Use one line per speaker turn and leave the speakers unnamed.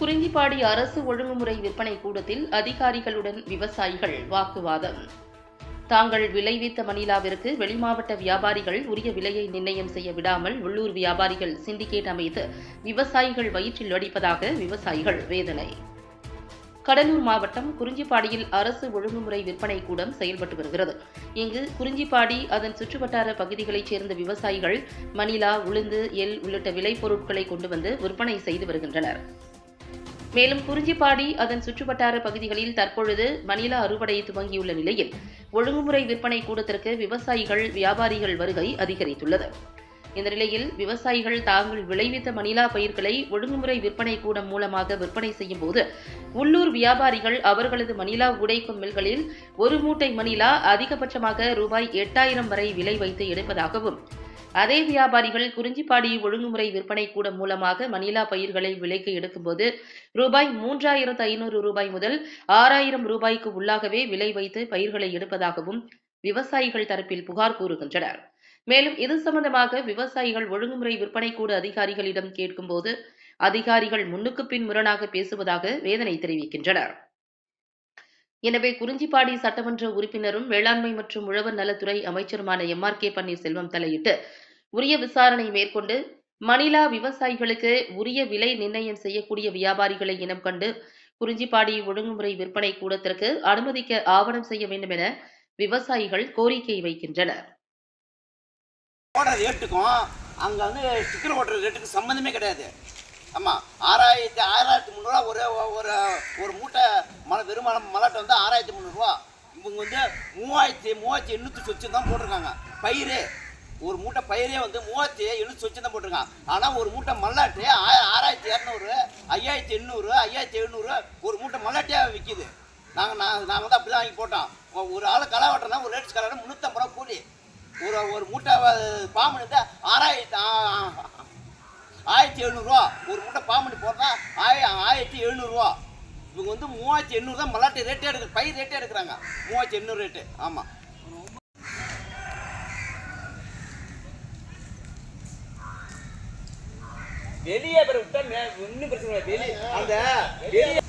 குறிஞ்சிப்பாடி அரசு ஒழுங்குமுறை விற்பனை கூடத்தில் அதிகாரிகளுடன் விவசாயிகள் வாக்குவாதம். தாங்கள் விளைவித்த மணிலாவிற்கு வெளிமாவட்ட வியாபாரிகள் உரிய விலையை நிர்ணயம் செய்ய விடாமல் உள்ளூர் வியாபாரிகள் சிண்டிகேட் அமைத்து விவசாயிகள் வயிற்றில் அடிப்பதாக விவசாயிகள் வேதனை. கடலூர் மாவட்டம் குறிஞ்சிப்பாடியில் அரசு ஒழுங்குமுறை விற்பனை கூடம் செயல்பட்டு வருகிறது. இங்கு குறிஞ்சிப்பாடி அதன் சுற்றுவட்டார பகுதிகளைச் சேர்ந்த விவசாயிகள் மணிலா உளுந்து எல் உள்ளிட்ட விளைபொருட்களை கொண்டு வந்து விற்பனை செய்து வருகின்றனர். மேலும் குறிஞ்சிப்பாடி அதன் சுற்றுவட்டார பகுதிகளில் தற்பொழுது மணிலா அறுவடை துவங்கியுள்ள நிலையில் ஒழுங்குமுறை விற்பனை கூடத்திற்கு விவசாயிகள் வியாபாரிகள் வருகை அதிகரித்துள்ளது. இந்த நிலையில் விவசாயிகள் தாங்கள் விளைவித்த மணிலா பயிர்களை ஒழுங்குமுறை விற்பனை கூடம் மூலமாக விற்பனை செய்யும் போது உள்ளூர் வியாபாரிகள் அவர்களது மணிலா உடைக்கும் மில்களில் ஒரு மூட்டை மணிலா அதிகபட்சமாக ரூபாய் எட்டாயிரம் வரை விலை வைத்து எடுப்பதாகவும் அதே வியாபாரிகள் குறிஞ்சிப்பாடி ஒழுங்குமுறை விற்பனை கூடம் மூலமாக மணிலா பயிர்களை விலைக்கு எடுக்கும்போது ரூபாய் மூன்றாயிரத்து ஐநூறு ரூபாய் முதல் ஆறாயிரம் ரூபாய்க்கு உள்ளாகவே விலை வைத்து பயிர்களை எடுப்பதாகவும் விவசாயிகள் தரப்பில் புகார் கூறுகின்றனர். மேலும் இது சம்பந்தமாக விவசாயிகள் ஒழுங்குமுறை விற்பனை கூட அதிகாரிகளிடம் கேட்கும்போது அதிகாரிகள் முன்னுக்கு பின் முரணாக பேசுவதாக வேதனை தெரிவிக்கின்றனர். எனவே குறிஞ்சிப்பாடி சட்டமன்ற உறுப்பினரும் வேளாண்மை மற்றும் உழவர் நலத்துறை அமைச்சருமான எம். ஆர். கே. பன்னீர்செல்வம் தலையிட்டு உரிய விசாரணை மேற்கொண்டு மணிலா விவசாயிகளுக்கு உரிய விலை நிர்ணயம் செய்யக்கூடிய வியாபாரிகளை இனம் கண்டு குறிஞ்சிப்பாடி ஒழுங்குமுறை விற்பனை கூடத்திற்கு அனுமதிக்க ஆவணம் செய்ய வேண்டும் என விவசாயிகள் கோரிக்கை வைக்கின்றனர்.
ஓடுற ரேட்டுக்கும் அங்கே வந்து ஸ்டிக்கர் ஓட்டுற ரேட்டுக்கு சம்மந்தமே கிடையாது. ஆமாம் ஆறாயிரத்தி ஆறாயிரத்தி முந்நூறுரூவா ஒரு ஒரு ஒரு மூட்டை வெறும் மலாட்டை வந்து ஆறாயிரத்தி முந்நூறுரூவா இவங்க வந்து மூவாயிரத்தி மூவாயிரத்தி எண்ணூற்றி சொச்சு தான் போட்டிருக்காங்க. பயிர். ஒரு மூட்டை பயிரே வந்து மூவாயிரத்தி எழுநூற்றி சொச்சு தான் போட்டிருக்காங்க. ஆனால் ஒரு மூட்டை மல்லாட்டு ஆ- ஆறாயிரத்தி இரநூறு ஐயாயிரத்தி எண்ணூறு ஐயாயிரத்தி எழுநூறு ஒரு மூட்டை மல்லாட்டியாக விற்கிது நாங்கள் நான் நான் வந்து அப்படி தான் வாங்கி போட்டோம். ஒரு ஆள் களை வெட்டுறனா ஒரு லேடிஸ் களை முந்நூற்றம்பது ரூபா கூலி. ஒரு ஒரு மூட்டை பாம்பு ஆறாயிரத்தி ஆயிரத்தி எழுநூறுவா. ஒரு மூட்டை பாம்பு போட்டால் ஆய ஆயிரத்தி எழுநூறுவா. இவங்க வந்து மூவாயிரத்தி எண்ணூறு தான் மல்லாட்டி ரேட்டே எடுக்க பயிர் ரேட்டே எடுக்கிறாங்க. மூவாயிரத்தி எண்ணூறு ரேட்டு ஆமாம் வெளியே விட்டா ஒன்றும் பிரச்சனை இல்லை. வெளியே அந்த வெளியே